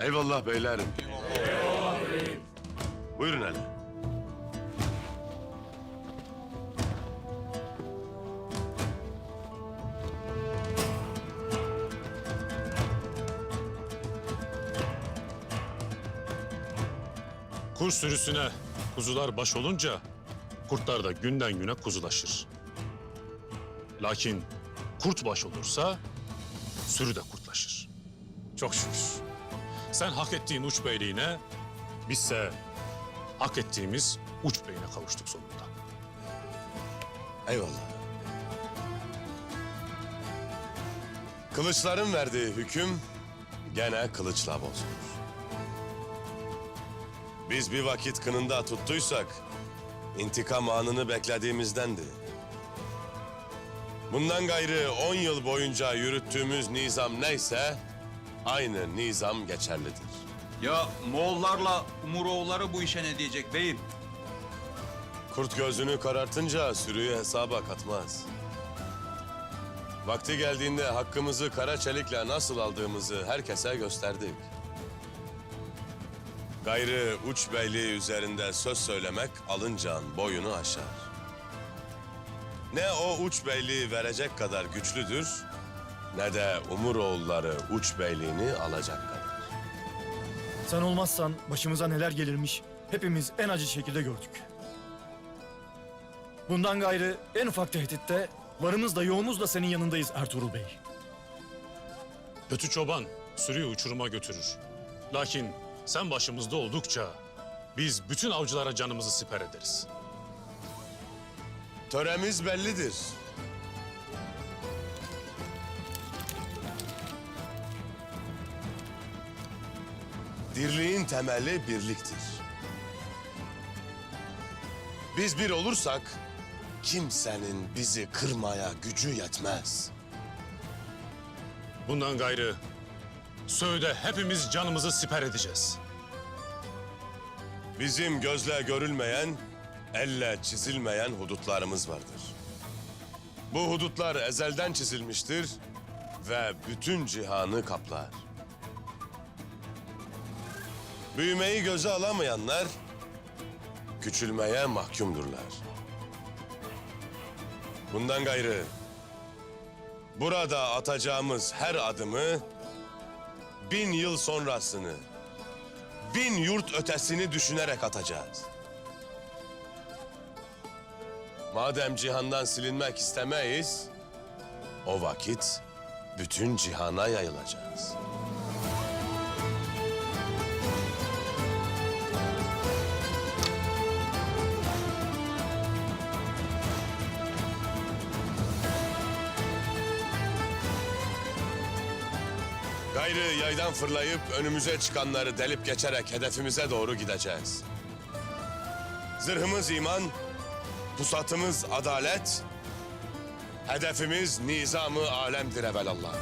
Eyvallah beylerim. Buyurun hele. Kuş sürüsüne kuzular baş olunca kurtlar da günden güne kuzulaşır. Lakin kurt baş olursa sürü de kurtlaşır. Çok şükür. Sen hak ettiğin uç beyliğine, bizse hak ettiğimiz uç beyine kavuştuk sonunda. Eyvallah. Kılıçların verdiği hüküm gene kılıçla bozulur. Biz bir vakit kınında tuttuysak intikam anını beklediğimizdendi. Bundan gayrı on yıl boyunca yürüttüğümüz nizam neyse aynı nizam geçerlidir. Ya Moğollarla Umuroğulları bu işe ne diyecek beyim? Kurt gözünü karartınca sürüyü hesaba katmaz. Vakti geldiğinde hakkımızı kara çelikle nasıl aldığımızı herkese gösterdik. Gayrı uç beyliği üzerinde söz söylemek alıncağın boyunu aşar. Ne o uç beyliği verecek kadar güçlüdür, ne de Umuroğulları uç beyliğini alacak kadar. Sen olmazsan başımıza neler gelirmiş hepimiz en acı şekilde gördük. Bundan gayrı en ufak tehditte varımızla yoğumuzla senin yanındayız Ertuğrul Bey. Kötü çoban sürüyü uçuruma götürür. Lakin sen başımızda oldukça biz bütün avcılara canımızı siper ederiz. Töremiz bellidir. Dirliğin temeli birliktir. Biz bir olursak kimsenin bizi kırmaya gücü yetmez. Bundan gayrı Söğüt'e hepimiz canımızı siper edeceğiz. Bizim gözle görülmeyen, elle çizilmeyen hudutlarımız vardır. Bu hudutlar ezelden çizilmiştir ve bütün cihanı kaplar. Büyümeyi göze alamayanlar küçülmeye mahkumdurlar. Bundan gayrı burada atacağımız her adımı bin yıl sonrasını bin yurt ötesini düşünerek atacağız. Madem cihandan silinmek istemeyiz, o vakit bütün cihana yayılacağız. Gayrı yaydan fırlayıp önümüze çıkanları delip geçerek hedefimize doğru gideceğiz. Zırhımız iman, pusatımız adalet, hedefimiz nizamı alemdir evelallah.